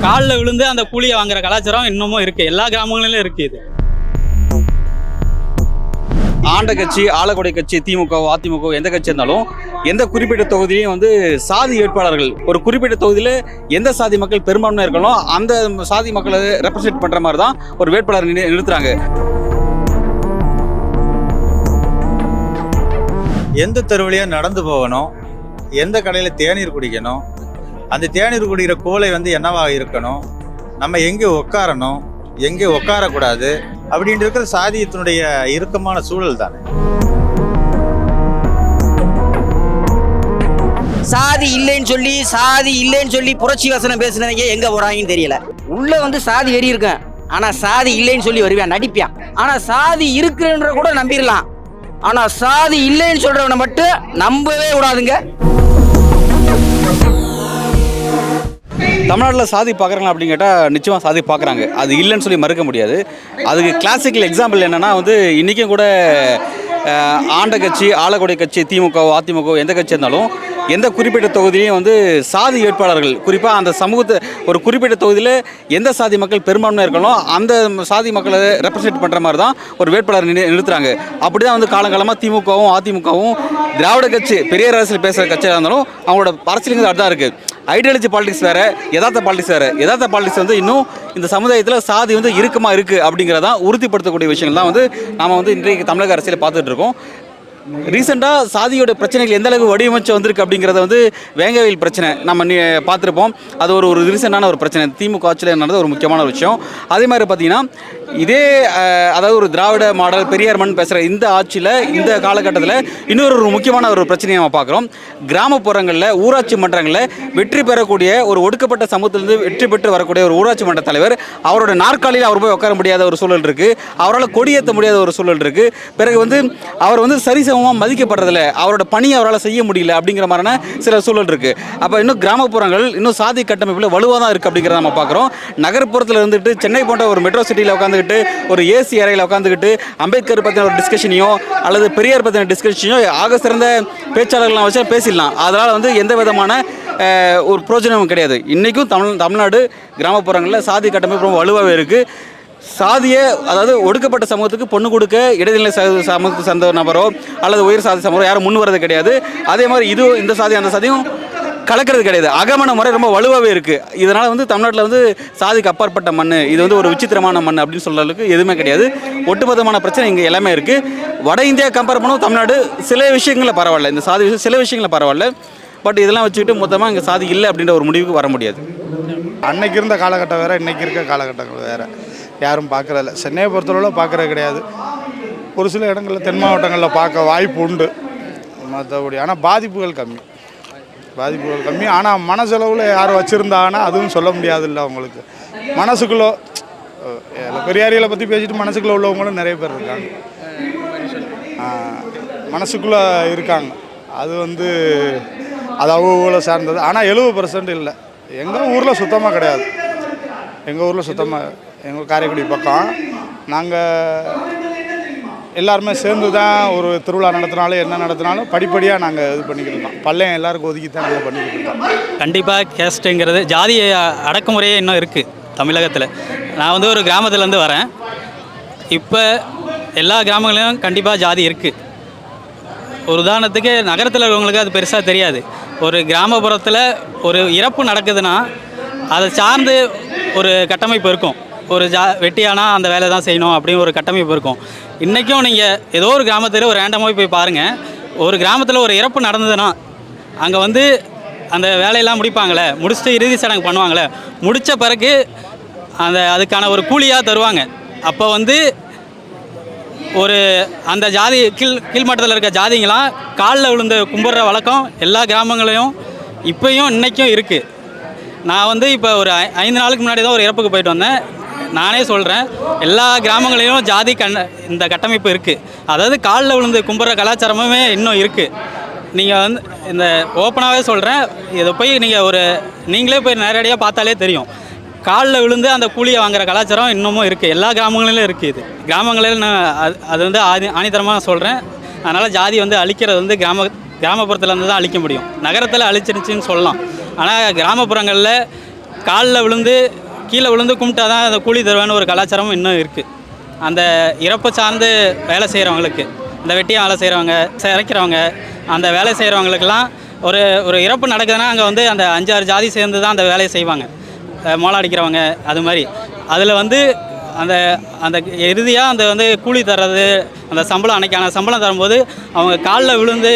காலில் விழுந்து அந்த கூலியை வாங்குற கலாச்சாரம் இன்னமும் இருக்குது எல்லா கிராமங்களிலும் இருக்குது இது. ஆண்ட கட்சி ஆளக்கூடிய கட்சி திமுக அதிமுக எந்த கட்சி இருந்தாலும் எந்த குறிப்பிட்ட தொகுதியிலையும் வந்து சாதி வேட்பாளர்கள் ஒரு குறிப்பிட்ட தொகுதியில் எந்த சாதி மக்கள் பெரும்பான்மையாக இருக்கணும் அந்த சாதி மக்களை ரெப்ரசென்ட் பண்ணுற மாதிரி தான் ஒரு வேட்பாளர் நிறு- நிறுத்துறாங்க. எந்த தெருவுலையும் நடந்து போகணும்? எந்த கடையில் தேநீர் குடிக்கணும்? அந்த தேநீர் குடிக்கிற கோலை வந்து என்னவாக இருக்கணும்? நம்ம எங்கே உட்காரணும்? எங்கே உட்காரக்கூடாது? அப்படின்ட்டு இருக்கிற சாதியத்தினுடைய இறுக்கமான சூழல் தானே. சாதி இல்லைன்னு சொல்லி சாதி இல்லைன்னு சொல்லி புரட்சி வசனம் பேசுனவங்க எங்க போறாங்கன்னு தெரியல. உள்ள வந்து சாதி வெறி இருக்கேன் ஆனா சாதி இல்லைன்னு சொல்லி வருவேன் நடிப்பேன். ஆனா சாதி இருக்குன்ற கூட நம்பிடலாம். ஆனா சாதி இல்லைன்னு சொல்றவனை மட்டும் நம்பவே கூடாதுங்க. தமிழ்நாட்டில் சாதி பார்க்குறாங்களா அப்படின்னு கேட்டால் நிச்சயமாக சாதி பார்க்குறாங்க. அது இல்லைன்னு சொல்லி மறுக்க முடியாது. அதுக்கு கிளாசிக்கல் எக்ஸாம்பிள் என்னென்னா வந்து இன்றைக்கும் கூட ஆண்ட கட்சி ஆளக்கூடிய கட்சி திமுக அதிமுக எந்த கட்சி இருந்தாலும் எந்த குறிப்பிட்ட தொகுதியிலையும் வந்து சாதி வேட்பாளர்கள் குறிப்பாக அந்த சமூகத்தை ஒரு குறிப்பிட்ட தொகுதியில் எந்த சாதி மக்கள் பெரும்பான்மையாக இருக்கணும் அந்த சாதி மக்களை ரெப்ரசென்ட் பண்ணுற மாதிரி தான் ஒரு வேட்பாளர் நிறு- நிறுத்துறாங்க. அப்படி தான் வந்து காலங்காலமாக திமுகவும் அதிமுகவும் திராவிட கட்சி பெரிய அரசியல் பேசுகிற கட்சியாக இருந்தாலும் அவங்களோட அரசியலுங்கிறது அதுதான் இருக்குது ஐடியாலஜி பாலிடிக்ஸ் வேறு யதார்த்த பாலிடிக்ஸ் வேறு. யதார்த்த பாலிடிக்ஸ் வந்து இன்னும் இந்த சமுதாயத்தில் சாதி வந்து இறுக்கமாக இருக்குது அப்படிங்கிறதான் உறுதிப்படுத்தக்கூடிய விஷயங்கள் தான் வந்து நாம் வந்து இன்றைக்கு தமிழக அரசியல் பார்த்துட்டு இருக்கோம். ரீசெண்டாக சாதியோட பிரச்சனைகள் எந்த அளவுக்கு வடிவமைச்சு வந்திருக்கு அப்படிங்கிறத வந்து வேங்கவேல் பிரச்சனை நம்ம நீ பார்த்துருப்போம். அது ஒரு ஒரு ரீசெண்டான ஒரு பிரச்சனை. திமுக ஆட்சியில் நடந்த ஒரு முக்கியமான விஷயம். அதே மாதிரி பார்த்தீங்கன்னா இதே அதாவது ஒரு திராவிட மாடல் பெரியார் மண் பேசுகிற இந்த ஆட்சியில் இந்த காலகட்டத்தில் இன்னொரு ஒரு முக்கியமான ஒரு பிரச்சனையை நம்ம பார்க்குறோம். கிராமப்புறங்களில் ஊராட்சி மன்றங்களில் வெற்றி பெறக்கூடிய ஒரு ஒடுக்கப்பட்ட சமூகத்திலிருந்து வெற்றி பெற்று வரக்கூடிய ஒரு ஊராட்சி மன்ற தலைவர் அவரோட நாற்காலியில் அவர் போய் உட்கார முடியாத ஒரு சூழல் இருக்குது அவரால் கொடியேற்ற முடியாத ஒரு சூழல் இருக்குது பிறகு வந்து அவர் வந்து சரிசமமாக மதிக்கப்படுறதில்ல. அவரோட பணியை அவரால் செய்ய முடியல அப்படிங்கிற மாதிரியான சில சூழல் இருக்குது அப்போ இன்னும் கிராமப்புறங்கள் இன்னும் சாதி கட்டமைப்பில் வலுவாக தான் இருக்குது அப்படிங்கிறத நம்ம பார்க்குறோம். நகர்ப்புறத்தில் இருந்துட்டு சென்னை போன்ற ஒரு மெட்ரோ சிட்டியில் உட்காந்து உட்காந்துக்கிட்டு ஒரு ஏசி அறையில் உட்காந்துக்கிட்டு அம்பேத்கர் பற்றின ஒரு டிஸ்கஷனையோ அல்லது பெரியார் பற்றின டிஸ்கஷனையோ ஆக சிறந்த பேச்சாளர்கள்லாம் வச்சு பேசிடலாம். அதனால் வந்து எந்த விதமான ஒரு பிரோஜனமும் கிடையாது. இன்றைக்கும் தமிழ் தமிழ்நாடு கிராமப்புறங்களில் சாதி கட்டமைப்பு ரொம்ப வலுவாகவே இருக்குது சாதியை அதாவது ஒடுக்கப்பட்ட சமூகத்துக்கு பொண்ணு கொடுக்க இடைநிலை ச- சமூகத்தை சார்ந்த நபரோ அல்லது உயர் சாதி சமூகம் யாரும் முன் வர்றது கிடையாது. அதே மாதிரி இது இந்த சாதி அந்த சாதியும் கலக்கிறது கிடையாது. அகமண முறை ரொம்ப வலுவாகவே இருக்குது இதனால் வந்து தமிழ்நாட்டில் வந்து சாதிக்கு அப்பாற்பட்ட மண் இது வந்து ஒரு விசித்திரமான மண் அப்படின்னு சொல்கிற அளவுக்கு எதுவுமே கிடையாது. ஒட்டுமொத்தமான பிரச்சனை இங்கே எல்லாமே இருக்குது வட இந்தியா கம்பேர் பண்ணும் தமிழ்நாடு சில விஷயங்களில் பரவாயில்ல. இந்த சாதி விஷயம் சில விஷயங்களில் பரவாயில்ல. பட் இதெல்லாம் வச்சுக்கிட்டு மொத்தமாக இங்கே சாதி இல்லை அப்படின்ற ஒரு முடிவுக்கு வர முடியாது. அன்னைக்கு இருந்த காலகட்டம் வேறு இன்றைக்கி இருக்க காலகட்டங்கள் வேறு. யாரும் பார்க்குறதில்ல சென்னையை பொறுத்தளவில் பார்க்குறது கிடையாது. ஒரு சில இடங்களில் தென் மாவட்டங்களில் பார்க்க வாய்ப்பு உண்டு. மற்றபடி ஆனால் பாதிப்புகள் கம்மி. பாதிப்புகள் கம்மி. ஆனால் மனசளவில் யார் வச்சுருந்தாங்கன்னா அதுவும் சொல்ல முடியாதுல்ல அவங்களுக்கு. மனசுக்குள்ளே பெரியாரிகளை பற்றி பேசிட்டு மனசுக்குள்ளே உள்ளவங்களும் நிறைய பேர் இருக்காங்க. மனசுக்குள்ளே இருக்காங்க. அது வந்து அது அவங்கள சார்ந்தது. ஆனால் எழுபது பர்சன்ட் இல்லை. எங்கள் ஊரில் சுத்தமாக கிடையாது. எங்கள் ஊரில் சுத்தமாக எங்கள் காரைக்குடி பக்கம். நாங்கள் எல்லாருமே சேர்ந்து தான் ஒரு திருவிழா நடத்தினாலும் என்ன நடத்தினாலும் படிப்படியாக நாங்கள் இது பண்ணிக்கிட்டு இருக்கோம். பள்ளையம் எல்லாருக்கும் ஒதுக்கி தான் நாங்கள் பண்ணிக்கிட்டு இருக்கோம். கண்டிப்பாக கேஸ்ட்டுங்கிறது ஜாதி அடக்குமுறையே இன்னும் இருக்குது தமிழகத்தில். நான் வந்து ஒரு கிராமத்துலேருந்து வரேன். இப்போ எல்லா கிராமங்களிலும் கண்டிப்பாக ஜாதி இருக்குது ஒரு உதாரணத்துக்கு நகரத்தில் இருக்கிறவங்களுக்கு அது பெருசாக தெரியாது. ஒரு கிராமப்புறத்தில் ஒரு இறப்பு நடக்குதுன்னா அதை சார்ந்து ஒரு கட்டமைப்பு இருக்கும். ஒரு ஜா வெட்டியானா அந்த வேலை தான் செய்யணும் அப்படின்னு ஒரு கட்டமைப்பு இருக்கும். இன்றைக்கும் நீங்கள் ஏதோ ஒரு கிராமத்தில் ஒரு ரேண்டமாக போய் பாருங்கள் ஒரு கிராமத்தில் ஒரு இறப்பு நடந்ததுன்னா அங்கே வந்து அந்த வேலையெல்லாம் முடிப்பாங்களே முடிச்சுட்டு இறுதி சடங்கு பண்ணுவாங்களே முடித்த பிறகு அந்த அதுக்கான ஒரு கூலியாக தருவாங்க. அப்போ வந்து ஒரு அந்த ஜாதி கீழ் கீழ்மட்டத்தில் இருக்க ஜாதிங்களாம் காலில் விழுந்து கும்பிட்ற வழக்கம் எல்லா கிராமங்களையும் இப்போயும் இன்றைக்கும் இருக்குது நான் வந்து இப்போ ஒரு ஐ- ஐந்து நாளுக்கு முன்னாடி தான் ஒரு இறப்புக்கு போயிட்டு வந்தேன். நானே சொல்கிறேன் எல்லா கிராமங்களையும் ஜாதி கண் இந்த கட்டமைப்பு இருக்குது அதாவது காலில் விழுந்து கும்பிட்ற கலாச்சாரமுமே இன்னும் இருக்குது நீங்கள் வந்து இந்த ஓப்பனாகவே சொல்கிறேன் இதை போய் நீங்கள் ஒரு நீங்களே போய் நேரடியாக பார்த்தாலே தெரியும். காலில் விழுந்து அந்த கூலியை வாங்குற கலாச்சாரம் இன்னமும் இருக்குது எல்லா கிராமங்களிலும் இருக்குது இது. கிராமங்களில் நான் அது அது வந்து ஆதி ஆணித்தரமாக சொல்கிறேன் அதனால் ஜாதி வந்து அழிக்கிறது வந்து கிராம கிராமப்புறத்தில் இருந்து தான் அழிக்க முடியும். நகரத்தில் அழிச்சிருச்சுன்னு சொல்லலாம். ஆனால் கிராமப்புறங்களில் காலில் விழுந்து கீழே விழுந்து கும்பிட்டா தான் அந்த கூலி தருவான்னு ஒரு கலாச்சாரமும் இன்னும் இருக்குது அந்த இறப்பு சார்ந்து வேலை செய்கிறவங்களுக்கு இந்த வெட்டியாக வேலை செய்கிறவங்க சிறைக்கிறவங்க அந்த வேலை செய்கிறவங்களுக்கெல்லாம் ஒரு ஒரு இறப்பு நடக்குதுன்னா அங்கே வந்து அந்த அஞ்சாறு ஜாதி சேர்ந்து தான் அந்த வேலையை செய்வாங்க. மோளம் அடிக்கிறவங்க அது மாதிரி. அதில் வந்து அந்த அந்த இறுதியாக அந்த வந்து கூலி தர்றது அந்த சம்பளம் அன்னைக்கான சம்பளம் தரும்போது அவங்க காலில் விழுந்து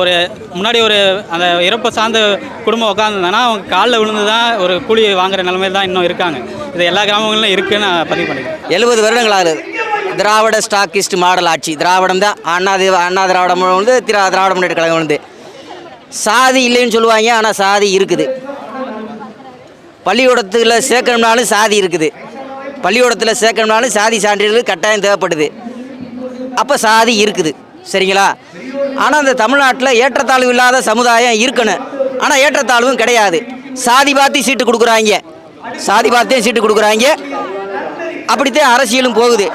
ஒரு முன்னாடி ஒரு அந்த இறப்பை சார்ந்த குடும்பம் உட்காந்துருந்தாங்கன்னா அவங்க காலில் விழுந்து தான் ஒரு கூலி வாங்குற நிலைமையில தான் இன்னும் இருக்காங்க. இது எல்லா கிராமங்களிலும் இருக்குன்னு நான் பதிவு பண்ணிக்கிறேன். எழுபது வருடங்கள் ஆகுது. திராவிட ஸ்டாக்கிஸ்ட் மாடல் ஆட்சி. திராவிடம் தான். அண்ணா அண்ணா திராவிடம் வந்து திரா திராவிட முன்னேற்ற கழகம் வந்து. சாதி இல்லைன்னு சொல்லுவாங்க ஆனால் சாதி இருக்குது. பள்ளிக்கூடத்தில் சேர்க்கணும்னாலும் சாதி இருக்குது. பள்ளிக்கூடத்தில் சேர்க்கணும்னாலும் சாதி சான்றிதழ் கட்டாயம் தேவைப்படுது. அப்போ சாதி இருக்குது. சரிங்களா? ஆனால் இந்த தமிழ்நாட்டில் ஏற்றத்தாழ்வு இல்லாத சமுதாயம் இருக்கணும். ஆனால் ஏற்றத்தாழ்வும் கிடையாது. சாதி பார்த்து சீட்டு கொடுக்குறாங்க. சாதி பார்த்தே சீட்டு கொடுக்குறாங்க. அப்படித்தான் அரசியலும் போகுது.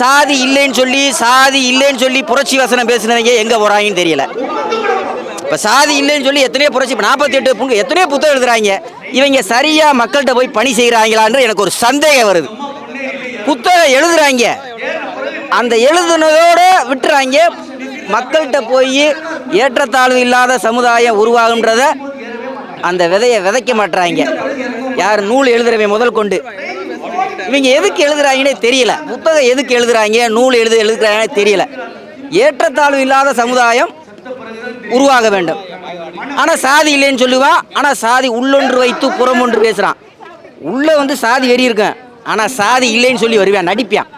சாதி இல்லைன்னு சொல்லி சாதி இல்லைன்னு சொல்லி புரட்சி வசனம் பேசுனவங்க எங்கே போகிறாங்கன்னு தெரியல. இப்போ சாதி இல்லைன்னு சொல்லி எத்தனையோ புரட்சி இப்போ நாற்பத்தி எட்டு எத்தனையோ புத்தகம் எழுதுறாங்க. இவங்க சரியாக மக்கள்கிட்ட போய் பணி செய்கிறாங்களான்னு எனக்கு ஒரு சந்தேகம் வருது. புத்தகம் எழுதுறாங்க. அந்த எழுதுனதோட விட்டுறாங்க. மக்கள்கிட்ட போய் ஏற்றத்தாழ்வு இல்லாத சமுதாயம் உருவாகுன்றத அந்த விதையை விதைக்க மாட்டுறாங்க யார் நூல் எழுதுறவன் முதல் கொண்டு. இவங்க எதுக்கு எழுதுறாங்கன்னே தெரியல. புத்தகம் எதுக்கு எழுதுறாங்க? நூல் எழுது எழுதுறாங்கன்னே தெரியல. ஏற்றத்தாழ்வு இல்லாத சமுதாயம் உருவாக வேண்டும். ஆனால் சாதி இல்லைன்னு சொல்லுவான் ஆனால் சாதி உள்ளொன்று வைத்து புறம் ஒன்று பேசுகிறான் உள்ளே வந்து சாதி வெறி இருக்கேன் ஆனால் சாதி இல்லைன்னு சொல்லி வருவேன் நடிப்பான்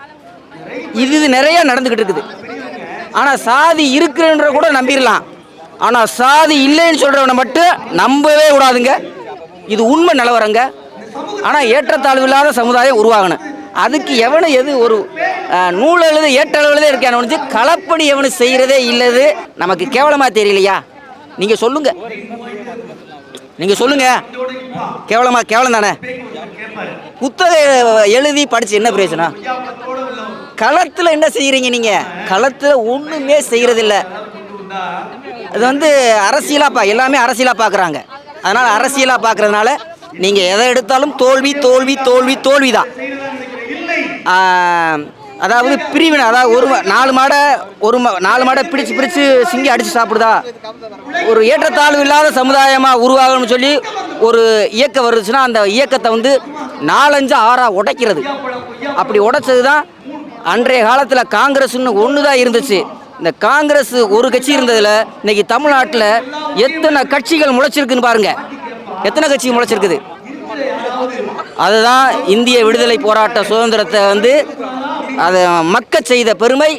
இது இது நிறையா நடந்துக்கிட்டு இருக்குது. ஆனால் சாதி இருக்குன்ற கூட நம்பிடலாம் ஆனால் சாதி இல்லைன்னு சொல்கிறவனை மட்டும் நம்பவே கூடாதுங்க. இது உண்மை நிலவரங்க. ஆனால் ஏற்றத்தாழ்வு இல்லாத சமுதாயம் உருவாகணும். அதுக்கு எவனு எது ஒரு அஹ், நூல் எழுது ஏற்ற எழுதே இருக்கான்னு கலப்பணி எவனு செய்கிறதே இல்லது. நமக்கு கேவலமாக தெரியலையா? நீங்கள் சொல்லுங்க. நீங்கள் சொல்லுங்க. கேவலமா கேவலம் தானே? புத்தகம் எழுதி படிச்சு என்ன பிரயோஜனம்? களத்தில் என்ன செய்கிறீங்க நீங்கள் களத்தில் ஒன்றுமே செய்கிறதில்ல இது வந்து அரசியலாக பா எல்லாமே அரசியலாக பார்க்குறாங்க அதனால் அரசியலாக பார்க்குறதுனால நீங்கள் எதை எடுத்தாலும் தோல்வி தோல்வி தோல்வி தோல்வி தான் அதாவது பிரிவினை அதாவது ஒரு நாலு மாடை ஒரு மா- நாலு மாடை பிடிச்சு பிடிச்சு சிங்கி அடித்து சாப்பிடுதா? ஒரு ஏற்றத்தாழ்வு இல்லாத சமுதாயமாக உருவாகணும்னு சொல்லி ஒரு இயக்கம் வருதுச்சுன்னா அந்த இயக்கத்தை வந்து நாலஞ்சு ஆறாக உடைக்கிறது. அப்படி உடைச்சது தான் அன்றைய காலத்தில் காங்கிரஸ்னு ஒன்று தான் இருந்துச்சு. இந்த காங்கிரஸ் ஒரு கட்சி இருந்ததில் இன்றைக்கி தமிழ்நாட்டில் எத்தனை கட்சிகள் முளைச்சிருக்குன்னு பாருங்கள் எத்தனை கட்சி முளைச்சிருக்குது? அதுதான் இந்திய விடுதலை போராட்ட சுதந்திரத்தை வந்து அதை மக்க செய்த பெருமை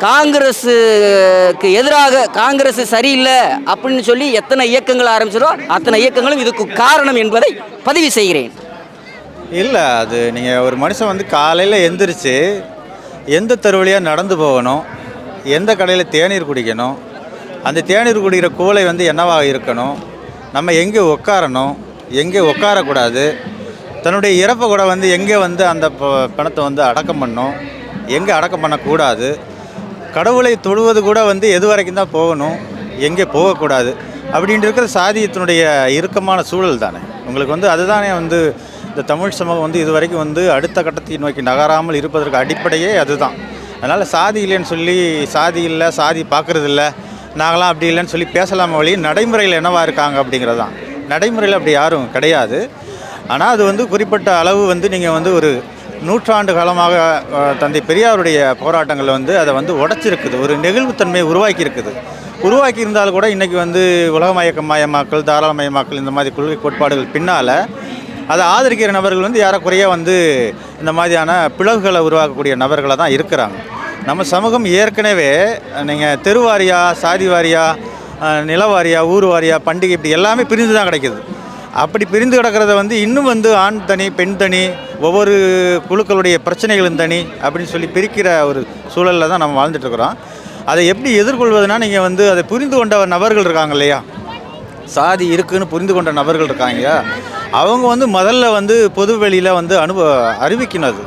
காங்கிரஸுக்கு எதிராக காங்கிரஸ் சரியில்லை அப்படின்னு சொல்லி எத்தனை இயக்கங்கள் ஆரம்பிச்சிடோ அத்தனை இயக்கங்களும் இதுக்கு காரணம் என்பதை பதிவு செய்கிறேன். இல்லை அது நீங்கள் ஒரு மனுஷன் வந்து காலையில் எந்திரிச்சு எந்த தெருவழியாக நடந்து போகணும் எந்த கடையில் தேநீர் குடிக்கணும் அந்த தேநீர் குடிக்கிற கூலை வந்து என்னவாக இருக்கணும் நம்ம எங்கே உட்காரணும் எங்கே உட்காரக்கூடாது தன்னுடைய இறப்பை கூட வந்து எங்கே வந்து அந்த ப- பணத்தை வந்து அடக்கம் பண்ணும்? எங்கே அடக்கம் பண்ணக்கூடாது? கடவுளை தொழுவது கூட வந்து எது வரைக்கும் தான் போகணும்? எங்கே போகக்கூடாது? அப்படின்ட்டு இருக்கிற சாதியத்தினுடைய இறுக்கமான சூழல் தானே. உங்களுக்கு வந்து அதுதானே வந்து இந்த தமிழ் சமூகம் வந்து இது வரைக்கும் வந்து அடுத்த கட்டத்தை நோக்கி நகராமல் இருப்பதற்கு அடிப்படையே அதுதான். அதனால் சாதி இல்லைன்னு சொல்லி சாதி இல்லை சாதி பார்க்குறது இல்லை நாங்களாம் அப்படி இல்லைன்னு சொல்லி பேசலாம வழி நடைமுறையில் என்னவா இருக்காங்க அப்படிங்கிறது தான் நடைமுறையில் அப்படி யாரும் கிடையாது. ஆனால் அது வந்து குறிப்பிட்ட அளவு வந்து நீங்கள் வந்து ஒரு நூற்றாண்டு காலமாக தந்தை பெரியாருடைய போராட்டங்கள் வந்து அதை வந்து உடைச்சிருக்குது. ஒரு நெகிழ்வுத்தன்மையை உருவாக்கி இருக்குது உருவாக்கி இருந்தாலும் கூட இன்றைக்கி வந்து உலகமயக்கமயமாக்கல் தாராளமயமாக்கல் இந்த மாதிரி கொள்கை கோட்பாடுகள் பின்னால் அதை ஆதரிக்கிற நபர்கள் வந்து ஏறக்குறைய வந்து இந்த மாதிரியான பிளவுகளை உருவாக்கக்கூடிய நபர்களாக தான் இருக்கிறாங்க. நம்ம சமூகம் ஏற்கனவே நீங்கள் தெருவாரியா சாதி வாரியா அஹ், நிலவாரியா ஊர் வாரியா பண்டிகை இப்படி எல்லாமே பிரிந்து தான் கிடைக்கிது. அப்படி பிரிந்து கிடக்கிறத வந்து இன்னும் வந்து ஆண் தனி பெண் தனி ஒவ்வொரு குழுக்களுடைய பிரச்சனைகளும் தனி அப்படின்னு சொல்லி பிரிக்கிற ஒரு சூழலில் தான் நம்ம வாழ்ந்துட்டு இருக்கிறோம். அதை எப்படி எதிர்கொள்வதுனா நீங்கள் வந்து அதை புரிந்து கொண்ட நபர்கள் இருக்காங்க இல்லையா? சாதி இருக்குன்னு புரிந்து கொண்ட நபர்கள் இருக்காங்க அவங்க வந்து முதல்ல வந்து பொது வெளியில் வந்து அனுபவ அறிவிக்கணும் அது.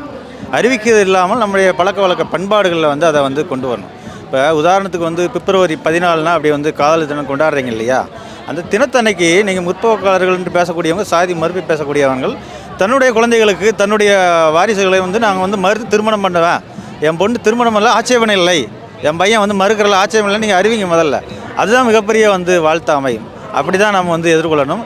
அறிவிக்கிறது இல்லாமல் நம்முடைய பழக்க வழக்க பண்பாடுகளில் வந்து அதை வந்து கொண்டு வரணும். இப்போ உதாரணத்துக்கு வந்து பிப்ரவரி பதினாலுனா அப்படி வந்து காதல் தினம் கொண்டாடுறீங்க இல்லையா? அந்த தினத்தன்னைக்கு நீங்கள் முற்போக்காளர்கள் என்று பேசக்கூடியவங்க சாதி மறுப்பு பேசக்கூடியவர்கள் தன்னுடைய குழந்தைகளுக்கு தன்னுடைய வாரிசுகளை வந்து நாங்கள் வந்து மறுத்து திருமணம் பண்ணுவேன் என் பொண்ணு திருமணம் இல்லை ஆட்சேபனை இல்லை. என் பையன் வந்து மறுக்கிறல ஆட்சேபனை இல்லை நீங்கள் அறிவிங்க முதல்ல. அதுதான் மிகப்பெரிய வந்து வாழ்த்து அமையும். அப்படி தான் நம்ம வந்து எதிர்கொள்ளணும்.